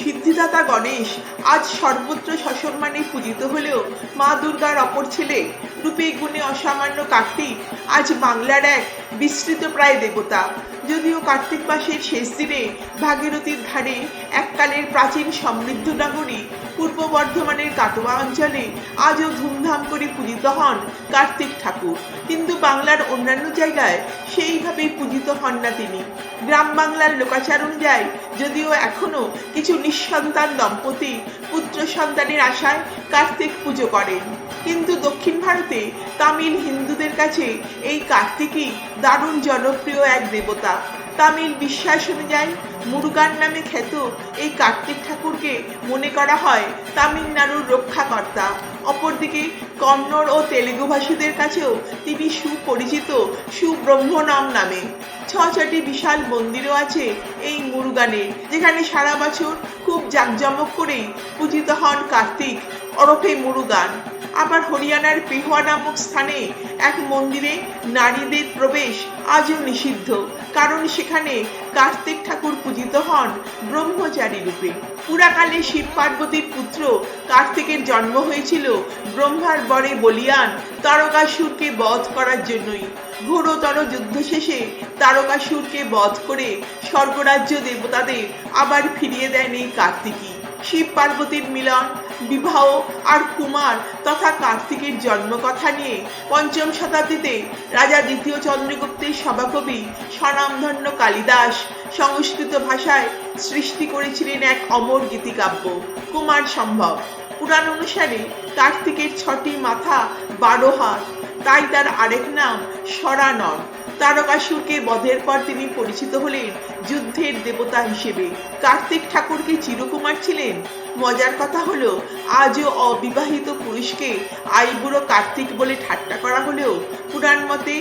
সিদ্ধিদাতা গণেশ, আজ সর্বত্র সসম্মানে পূজিত হলেও মা দুর্গার অপর ছেলে রূপে গুণে অসামান্য কার্তিক, আজ বাংলার এক বিস্তৃত প্রায় দেবতা। যদিও কার্তিক মাসের শেষ দিনে ভাগীরথীর ধারে এককালের প্রাচীন সমৃদ্ধ নগরী পূর্ব বর্ধমানের কাটোয়া অঞ্চলে আজও ধুমধাম করে পূজিত হন কার্তিক ঠাকুর। কিন্তু বাংলার অন্যান্য জায়গায় সেইভাবে পূজিত হন না তিনি। গ্রাম বাংলার লোকাচার অনুযায়ী যদিও এখনও কিছু নিঃসন্তান দম্পতি পুত্র সন্তানের আশায় কার্তিক পুজো করেন। কিন্তু দক্ষিণ ভারতে তামিল হিন্দুদের কাছে এই কার্তিকই দারুণ জনপ্রিয় এক দেবতা। তামিল বিশ্বাস অনুযায়ী মুরুগান নামে খ্যাত এই কার্তিক ঠাকুরকে মনে করা হয় তামিলনাড়ুর রক্ষাকর্তা। অপরদিকে কন্নড় ও তেলেগু ভাষীদের কাছেও তিনি সুপরিচিত সুব্রহ্মণম নামে। ছ ছটি বিশাল মন্দিরও আছে এই মুরুগানে, যেখানে সারা বছর খুব জাঁকজমক করেই পূজিত হন কার্তিক ওরফে মুরুগান। আবার হরিয়ানার পেহুয়া নামক স্থানে এক মন্দিরে নারীদের প্রবেশ আজও নিষিদ্ধ। কারণ সেখানে কার্তিক ঠাকুর পূজিত হন ব্রহ্মচারী রূপে। পুরাকালে শিব পার্বতীর পুত্র কার্তিকের জন্ম হয়েছিল ব্রহ্মার বরে বলিয়ান তারকাসুরকে বধ করার জন্যই। ঘোরতর যুদ্ধ শেষে তারকাসুরকে বধ করে স্বর্গরাজ্য দেবতাদের আবার ফিরিয়ে দেন এই কার্তিকী শিব পার্বতীর মিলন বিবাহ আর কুমার তথা কার্তিকের জন্মকথা নিয়ে পঞ্চম শতাব্দীতে রাজা দ্বিতীয় চন্দ্রগুপ্তের সভাকবি স্বনামধন্য কালিদাস সংস্কৃত ভাষায় সৃষ্টি করেছিলেন এক অমর গীতিকাব্য, কুমার সম্ভব। পুরাণ অনুসারে কার্তিকের ছটি মাথা বারো হাত, তাই তার আরেক নাম সরানন তারকাসুরকে বধের পর তিনি পরিচিত হলেন যুদ্ধের দেবতা হিসেবে। কার্তিক ঠাকুরকে চিরকুমার ছিলেন। মজার কথা হলো, আজও অবিবাহিত পুরুষকে আইবুড়ো কার্তিক বলে ঠাট্টা করা হলেও পুরাণ মতে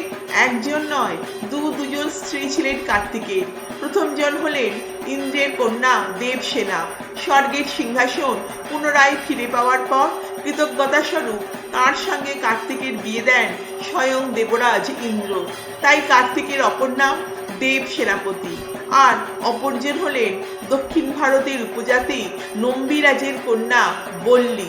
একজন নয়, দু দুজন স্ত্রী ছিলেন কার্তিকের। প্রথমজন হলেন ইন্দ্রের কন্যা দেবসেনা। স্বর্গের সিংহাসন পুনরায় ফিরে পাওয়ার পর কৃতজ্ঞতা স্বরূপ তার সঙ্গে কার্তিকের বিয়ে দেন স্বয়ং দেবরাজ ইন্দ্র। তাই কার্তিকের অপর নাম দেব সেনাপতি। আর অপরজন হলেন দক্ষিণ ভারতের উপজাতি নম্বিরাজের কন্যা বল্লী।